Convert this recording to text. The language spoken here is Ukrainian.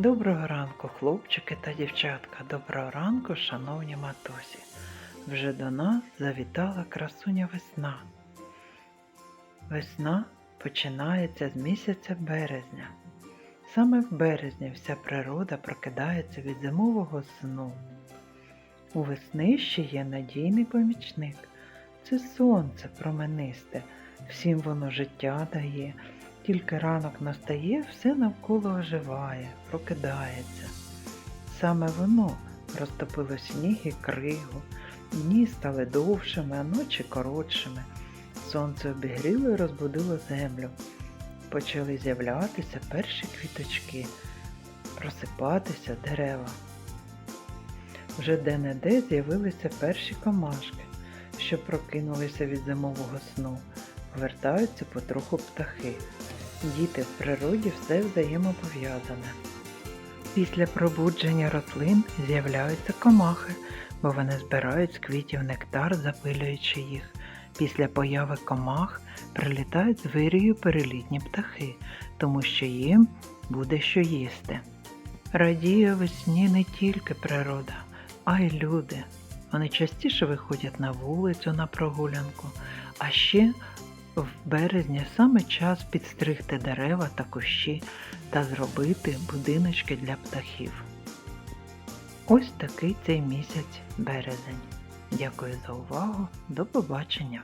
Доброго ранку, хлопчики та дівчатка. Доброго ранку, шановні матусі. Вже до нас завітала красуня весна. Весна починається з місяця березня. Саме в березні вся природа прокидається від зимового сну. У весни ще є надійний помічник. Це сонце променисте, всім воно життя дає. Тільки ранок настає, все навколо оживає, прокидається. Саме воно розтопило сніг і кригу, дні стали довшими, а ночі коротшими. Сонце обігріло і розбудило землю. Почали з'являтися перші квіточки, просипатися дерева. Вже де-не-де з'явилися перші комашки, що прокинулися від зимового сну. Повертаються потроху птахи. Діти в природі все взаємопов'язане. Після пробудження рослин з'являються комахи, бо вони збирають з квітів нектар, запилюючи їх. Після появи комах прилітають з вирію перелітні птахи, тому що їм буде що їсти. Радіє весні не тільки природа, а й люди. Вони частіше виходять на вулицю на прогулянку, а ще в березні саме час підстригти дерева та кущі та зробити будиночки для птахів. Ось такий цей місяць березень. Дякую за увагу. До побачення!